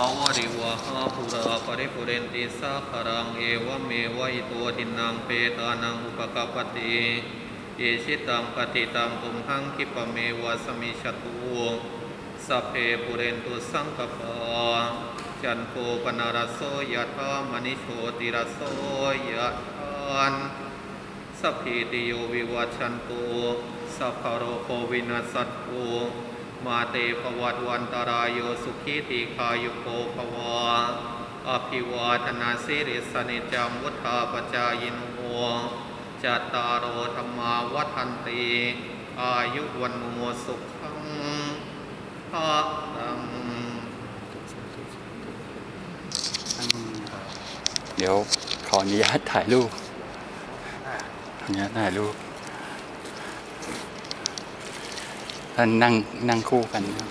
าวริวหาปุราปริปุเรนติสาคารังเอวเมวะอิโตทินังเปตานังอุปกปติเอชิตังปฏิตังตุมหังคิปะเมวะสมิชตุสัพเพปุเรนตุสังกปาจันโทปนารโสยะธามณิโชติรโสยะธานสพพิติโยวิวัชันตุสัพพโรโควินัสสัตตุ มาเตภวัตวันตรายโยสุขีติขายุโกภวาอภิวาทนาสิริสนิจังวุธาปจายโนจัตตารโอธรรมาวัฏันติอายุวันโมสุขังภาลังเดี๋ยวขออนุญาตถ่ายรูปขออนุญาตถ่ายรูป ท่านนั่งนั่งคู่กันครับ